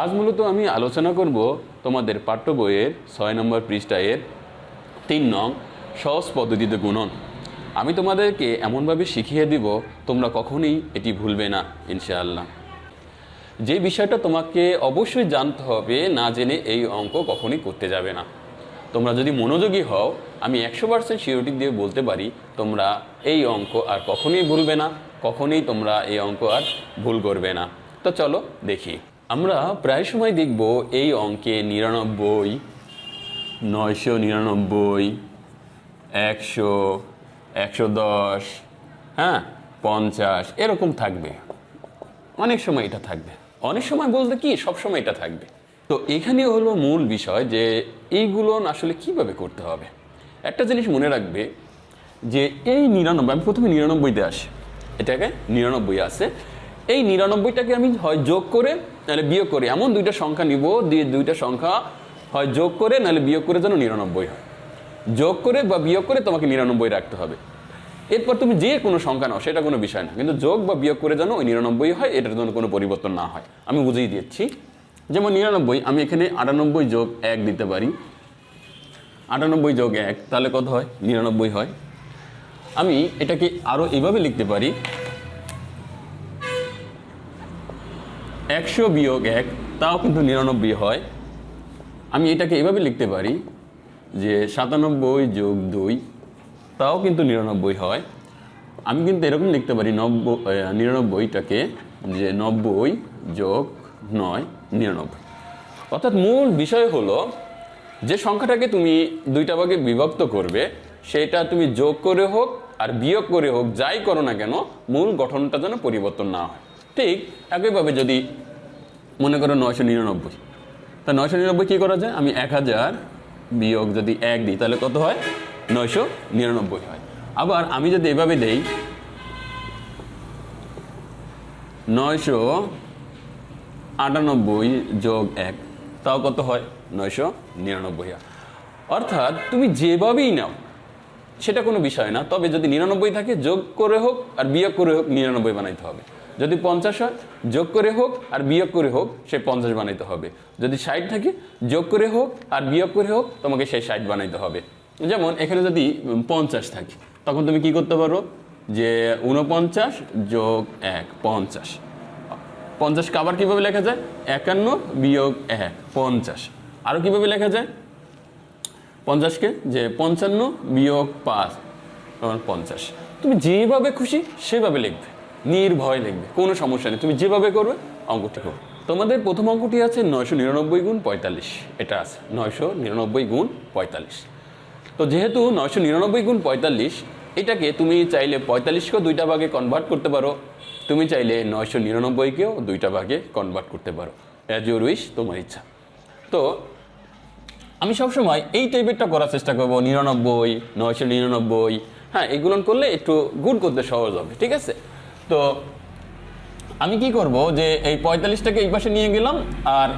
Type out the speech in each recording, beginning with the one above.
আজ মূলত আমি আলোচনা করব তোমাদের পাঠ্য বইয়ের ছয় নম্বর পৃষ্ঠায়ের তিন নং সহজ পদ্ধতিতে গুণন। আমি তোমাদেরকে এমনভাবে শিখিয়ে দিব, তোমরা কখনোই এটি ভুলবে না, ইনশাআল্লাহ। যে বিষয়টা তোমাকে অবশ্যই জানতে হবে, না জেনে এই অঙ্ক কখনই করতে যাবে না। তোমরা যদি মনোযোগী হও, আমি একশো পার্সেন্ট সিওরিটি দিয়ে বলতে পারি, তোমরা এই অঙ্ক আর কখনোই ভুলবে না, কখনোই তোমরা এই অঙ্ক আর ভুল করবে না। তো চলো দেখি। আমরা প্রায় সময় দেখব এই অঙ্কে নিরানব্বই, নয়শো নিরানব্বই, একশো একশো দশ হ্যাঁ পঞ্চাশ, এরকম থাকবে। অনেক সময় এটা থাকবে। অনেক সময় বলতে কি, সব সময় এটা থাকবে। তো এখানে হলো মূল বিষয় যে এইগুলো আসলে কীভাবে করতে হবে। একটা জিনিস মনে রাখবে যে এই নিরানব্বই, আমি প্রথমে নিরানব্বইতে আসি। এটাকে নিরানব্বই আছে। এই নিরানব্বইটাকে আমি হয় যোগ করে, নাহলে বিয়োগ করে। এমন দুইটা সংখ্যা নিব দিয়ে দুইটা সংখ্যা হয় যোগ করে, নাহলে বিয়োগ করে যেন নিরানব্বই হয়। যোগ করে বা বিয়োগ করে তোমাকে নিরানব্বই রাখতে হবে। এরপর তুমি যে কোনো সংখ্যা নাও, সেটা কোনো বিষয় না। কিন্তু যোগ বা বিয়োগ করে যেন ওই নিরানব্বই হয়, এটার জন্য কোনো পরিবর্তন না হয়। আমি বুঝিয়ে দিচ্ছি। যেমন নিরানব্বই, আমি এখানে আটানব্বই যোগ এক দিতে পারি। আটানব্বই যোগ এক, তাহলে কত হয়? নিরানব্বই হয়। আমি এটাকে আরও এভাবে লিখতে পারি। একশো বিয়োগ এক, তাও কিন্তু নিরানব্বই হয়। আমি এটাকে এভাবে লিখতে পারি যে সাতানব্বই যোগ দুই, তাও কিন্তু নিরানব্বই হয়। আমি কিন্তু এরকম লিখতে পারি নব্বই নিরানব্বইটাকে যে নব্বই যোগ নয়, নিরানব্বই। অর্থাৎ মূল বিষয় হলো যে সংখ্যাটাকে তুমি দুইটা ভাগে বিভক্ত করবে, সেটা তুমি যোগ করে হোক আর বিয়োগ করে হোক, যাই করো না কেন, মূল গঠনটা যেন পরিবর্তন না হয়। ঠিক একইভাবে যদি মনে করো নয়শো নিরানব্বই। তা নয়শো নিরানব্বই কী করা যায়? আমি এক হাজার বিয়োগ যদি এক দিই, তাহলে কত হয়? নয়শো নিরানব্বই হয়। আবার আমি যদি এভাবে দেই, নয়শো আটানব্বই যোগ এক, তাও কত হয়? নয়শো নিরানব্বই অর্থাৎ তুমি যেভাবেই নাও, সেটা কোনো বিষয় না। তবে যদি নিরানব্বই থাকে, যোগ করে হোক আর বিয়োগ করে হোক, নিরানব্বই বানাইতে হবে। যদি পঞ্চাশ হয়, যোগ করে হোক আর বিয়োগ করে হোক, সে পঞ্চাশ বানাইতে হবে। যদি ষাট থাকে, যোগ করে হোক আর বিয়োগ করে হোক, তোমাকে সেই ষাট বানাইতে হবে। যেমন এখানে যদি পঞ্চাশ থাকে, তখন তুমি কি করতে পারো? যে উনপঞ্চাশ যোগ এক, পঞ্চাশ। পঞ্চাশকে আবার কীভাবে লেখা যায়? একান্ন বিয়োগ এক, পঞ্চাশ। আরও কীভাবে লেখা যায়? পঞ্চাশকে, যে পঞ্চান্ন বিয়োগ পাঁচ পঞ্চাশ। তুমি যেভাবে খুশি, সেভাবে লিখবে। নির্ভয় লিখবে, কোনো সমস্যা নেই। তুমি যেভাবে করবে, অঙ্কটি করবে। তোমাদের প্রথম অঙ্কটি আছে নয়শো নিরানব্বই গুণ পঁয়তাল্লিশ। এটা আছে, নয়শো নিরানব্বই গুণ পঁয়তাল্লিশ। তো যেহেতু নয়শো নিরানব্বই গুণ পঁয়তাল্লিশ, এটাকে তুমি চাইলে পঁয়তাল্লিশকেও দুইটা ভাগে কনভার্ট করতে পারো। তুমি চাইলে নয়শো নিরানব্বইকেও দুইটা ভাগে কনভার্ট করতে পারো। অ্যাজ ইউর উইশ তোমার ইচ্ছা। তো আমি সবসময় এই টাইপেরটা করার চেষ্টা করব, নিরানব্বই, নয়শো নিরানব্বই। হ্যাঁ এগুলো করলে একটু গুড করতে সহজ হবে, ঠিক আছে? তো আমি কি করব যে এই পঁয়তাল্লিশটাকে এই পাশে নিয়ে গেলাম আর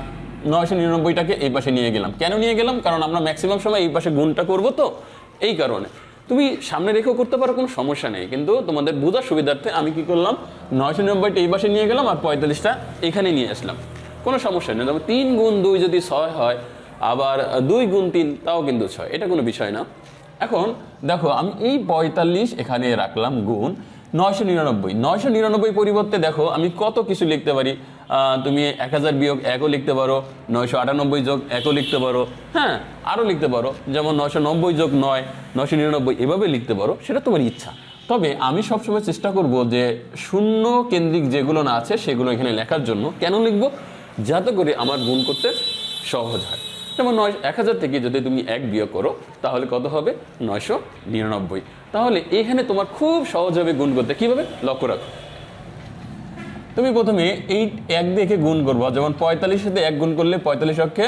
নয়শো নিরানব্বইটাকে এই পাশে নিয়ে গেলাম। কেন নিয়ে গেলাম? কারণ আমরা ম্যাক্সিমাম সময় এই পাশে গুণটা করব তো, এই কারণে। তুমি সামনে রেখেও করতে পারো, কোনো সমস্যা নেই। কিন্তু তোমাদের বোঝার সুবিধার্থে আমি কি করলাম, নয়শো নিরানব্বইটা এই পাশে নিয়ে গেলাম আর পঁয়তাল্লিশটা এখানে নিয়ে আসলাম। কোনো সমস্যা নেই। তবে তিন গুণ দুই যদি ছয় হয়, আবার দুই গুণ তিন, তাও কিন্তু ছয়। এটা কোনো বিষয় না। এখন দেখো, আমি এই পঁয়তাল্লিশ এখানে রাখলাম গুণ নয়শো নিরানব্বই। নয়শো নিরানব্বই পরিবর্তে দেখো, আমি কত কিছু লিখতে পারি। তুমি এক হাজার বিয়োগ একও লিখতে পারো, নয়শো আটানব্বই যোগ একও লিখতে পারো হ্যাঁ আরও লিখতে পারো। যেমন নয়শো নব্বই যোগ নয়, নয়শো নিরানব্বই এভাবে লিখতে পারো, সেটা তোমার ইচ্ছা। তবে আমি সবসময় চেষ্টা করব যে শূন্য কেন্দ্রিক যেগুলো না আছে, সেগুলো এখানে লেখার জন্য কেন লিখব? যাতে করে আমার গুণ করতে সহজ হয়। যেমন নয়, এক হাজার থেকে যদি তুমি এক বিয়োগ করো, তাহলে কত হবে? নয়শো নিরানব্বই। তাহলে এখানে তোমার খুব সহজ হবে গুণ করতে কীভাবে? লক্ষ্য রাখো। তুমি প্রথমে এই এক দেখে গুণ করব। যেমন পঁয়তাল্লিশ সাথে এক গুণ করলে পঁয়তাল্লিশ অক্ষে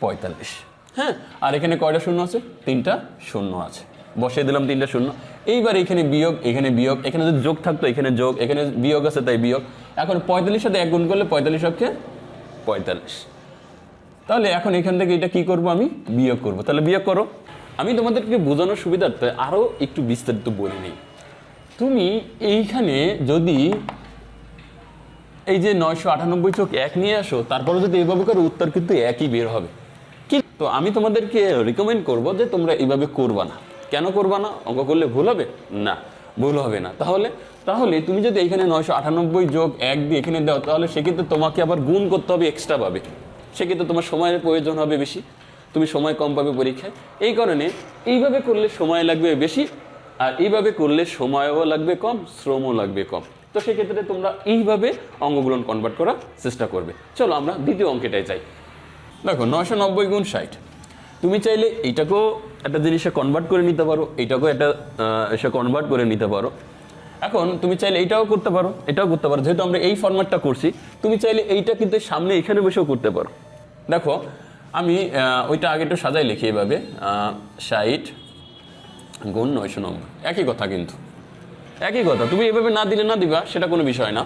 পঁয়তাল্লিশ। হ্যাঁ? আর এখানে কয়টা শূন্য আছে? তিনটা শূন্য আছে। বসিয়ে দিলাম তিনটা শূন্য। এইবার এখানে বিয়োগ এখানে বিয়োগ, এখানে যদি যোগ থাকতো, এখানে যোগ, এখানে বিয়োগ আছে, তাই বিয়োগ। এখন পঁয়তাল্লিশ সাথে এক গুণ করলে পঁয়তাল্লিশ অক্ষে পঁয়তাল্লিশ। তাহলে এখন এখান থেকে এটা কি করব আমি? বিয়োগ করব। তাহলে বিয়োগ করো। আমি তোমাদেরকে বোঝানোর সুবিধার্থে আরও একটু বিস্তারিত বলে নিই। তুমি এইখানে যদি এই যে নয়শো আটানব্বই চোখ এক নিয়ে আসো, তারপরে যদি এইভাবে করো উত্তর কিন্তু একই বের হবে। কিন্তু আমি তোমাদেরকে রিকমেন্ড করব যে তোমরা এইভাবে করবা না। কেন করবা না? অঙ্ক করলে ভুল হবে? না, ভুল হবে না। তাহলে তাহলে তুমি যদি এখানে নয়শো আটানব্বই যোগ এক দিয়ে এখানে দাও, তাহলে সেক্ষেত্রে তোমাকে আবার গুণ করতে হবে এক্সট্রা পাবে সেক্ষেত্রে তোমার সময়ের প্রয়োজন হবে বেশি। তুমি সময় কম পাবে পরীক্ষায়। এই কারণে এইভাবে করলে সময় লাগবে বেশি, আর এইভাবে করলে সময়ও লাগবে কম, শ্রমও লাগবে কম। তো সেক্ষেত্রে তোমরা এইভাবে অঙ্কগুলো কনভার্ট করার চেষ্টা করবে। চলো আমরা দ্বিতীয় অঙ্কেটায় যাই। দেখো, নয়শো নব্বই গুণ ষাট। তুমি চাইলে এইটাকেও একটা জিনিসে কনভার্ট করে নিতে পারো, এইটাকেও একটা এসে কনভার্ট করে নিতে পারো। এখন তুমি চাইলে এইটাও করতে পারো, এটাও করতে পারো। যেহেতু আমরা এই ফরম্যাটটা করছি, তুমি চাইলে এইটা কিন্তু সামনে এখানে বসেও করতে পারো। দেখো আমি ওইটা আগে একটু সাজাই লিখি এভাবে। ষাট গুণ নয়শো নম্বর একই কথা কিন্তু। একই কথা। তুমি এভাবে না দিলে না দিবা, সেটা কোনো বিষয় না।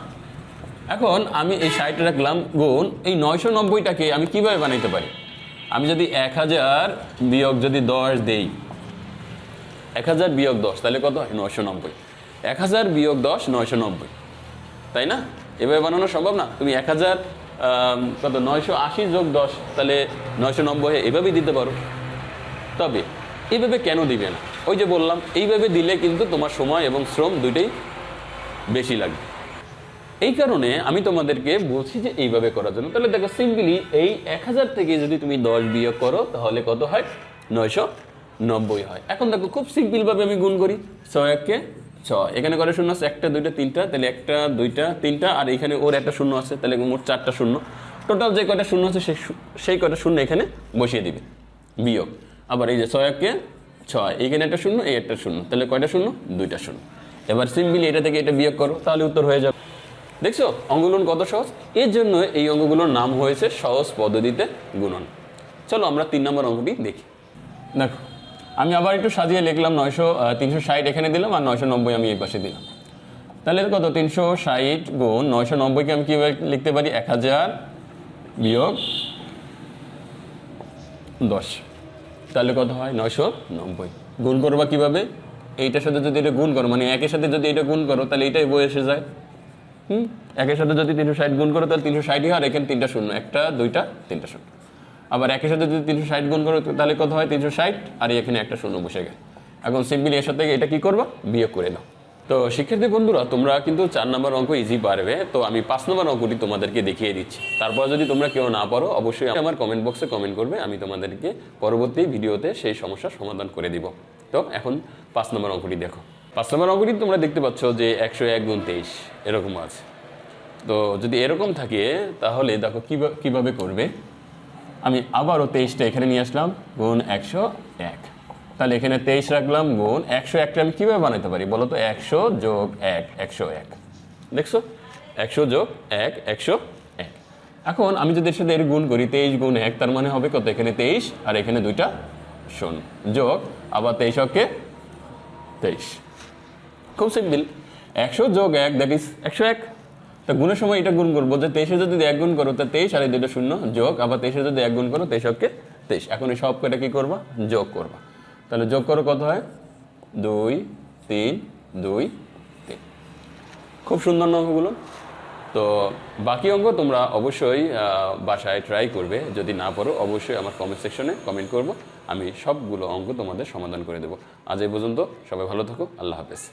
এখন আমি এই ষাট রাখলাম, গুণ। এই নয়শো নব্বইটাকে আমি কীভাবে বানাইতে পারি? আমি যদি এক হাজার বিয়োগ যদি দশ দেই, এক হাজার বিয়োগ দশ, তাহলে কত? হয় নয়শো নব্বই। এক হাজার বিয়োগ দশ, নয়শো নব্বই। তাই না? এভাবে বানানো সম্ভব না? তুমি এক হাজার কত নয়শো আশি যোগ দশ, তাহলে নয়শো নব্বই এভাবেই দিতে পারো। তবে এইভাবে কেন দিবে না? ওই যে বললাম, এইভাবে দিলে কিন্তু তোমার সময় এবং শ্রম দুইটাই বেশি লাগবে। এই কারণে আমি তোমাদেরকে বলছি যে এইভাবে করার জন্য। তাহলে দেখো, সিম্পলি এই এক হাজার থেকে যদি তুমি দশ বিয়োগ করো, তাহলে কত হয়? নয়শো নব্বই হয়। এখন দেখো, খুব সিম্পল ভাবে আমি গুণ করি। ছয় এককে ছয় এখানে করে শূন্য আছে? একটা, দুইটা, তিনটা, তাহলে একটা, দুইটা, তিনটা, আর এখানে ওর একটা শূন্য আছে, তাহলে মোট চারটা শূন্য। টোটাল যে কয়টা শূন্য আছে, সেই কয়টা শূন্য এখানে বসিয়ে দিবে, বিয়োগ। আবার এই যে ছয় ছয়, এখানে একটা শূন্য, এই একটা শূন্য, তাহলে কয়টা শূন্য? দুইটা শূন্য। এবার সিম্পলি এটা থেকে এটা বিয়োগ করো, তাহলে উত্তর হয়ে যাবে। দেখছ? অঙ্কগুলো কত সহজ? এর জন্য এই অঙ্গগুলোর নাম হয়েছে সহজ পদ্ধতিতে গুণন। চলো আমরা তিন নম্বর অঙ্কটি দেখি। দেখো আমি আবার একটু সাজিয়ে লিখলাম নয়শো তিনশো ষাট এখানে দিলাম আর নয়শো নব্বই আমি এই পাশে দিলাম। তাহলে কত? তিনশো ষাট গুণ নয়শো নব্বইকে আমি কীভাবে লিখতে পারি? এক হাজার বিয়োগ দশ। তাহলে কত হয়? নয়শো নব্বই। গুণ করবা কীভাবে? এইটার সাথে যদি এটা গুণ করো মানে একের সাথে যদি এটা গুণ করো, তাহলে এইটাই বই এসে যায়। হুম? একের সাথে যদি তিনশো ষাট গুণ করো, তাহলে তিনশো ষাটই হয় আর এখানে তিনটা শূন্য। একটা, দুইটা, তিনটা শূন্য। আবার একের সাথে যদি তিনশো ষাট গুণ করো তাহলে কত হয়? তিনশো ষাট। আর এখানে একটা শূন্য বসে গেল। এখন সিম্পলি এর সাথে এটা কি করবা? বিয়োগ করে দাও তো শিক্ষার্থী বন্ধুরা, তোমরা কিন্তু চার নম্বর অঙ্ক ইজি পারবে। তো আমি পাঁচ নম্বর অঙ্কটি তোমাদেরকে দেখিয়ে দিচ্ছি। তারপর যদি তোমরা কেউ না পারো, অবশ্যই আমার কমেন্ট বক্সে কমেন্ট করবে। আমি তোমাদেরকে পরবর্তী ভিডিওতে সেই সমস্যার সমাধান করে দিব। তো এখন পাঁচ নম্বর অঙ্কটি দেখো। পাঁচ নম্বর অঙ্কটি তোমরা দেখতে পাচ্ছ যে একশো এক গুণ তেইশ। এরকম আছে। তো যদি এরকম থাকে, তাহলে দেখো কিভা- কীভাবে করবে? আমি আবারও তেইশটা এখানে নিয়ে আসলাম, গুণ একশো এক। তাহলে এখানে তেইশ রাখলাম, গুণ একশো একটা আমি কীভাবে বানাতে পারি? বলো তো, একশো যোগ এক, একশো এক। দেখছ? একশো যোগ এক, একশো এক। এখন আমি যদি সাথে এর গুণ করি, তেইশ গুণ এক, তার মানে হবে কত? এখানে তেইশ আর এখানে দুইটা শূন্য। যোগ, আবার তেইশ অকে তেইশ। খুব সিম্পল একশো যোগ এক দ্যাট ইজ একশো এক। তা গুণের সময় এটা গুণ করব, যে তেইশে যদি এক গুণ করো, তা তেইশ, আর এই দুটো শূন্য, যোগ, আবার তেইশে যদি এক গুণ করো, তেইশ অক্ষে তেইশ। এখন এই সব কটা কি করবা? যোগ করবা। তাহলে যোগ করো কত হয়? দুই, তিন দুই, তিন। খুব সুন্দর অঙ্কগুলো। তো বাকি অঙ্ক তোমরা অবশ্যই বাসায় ট্রাই করবে। যদি না পারো, অবশ্যই আমার কমেন্ট সেকশনে কমেন্ট করব। আমি সবগুলো অঙ্ক তোমাদের সমাধান করে দেবো। আজ এই পর্যন্ত সবাই ভালো থাকো। আল্লাহ হাফেজ।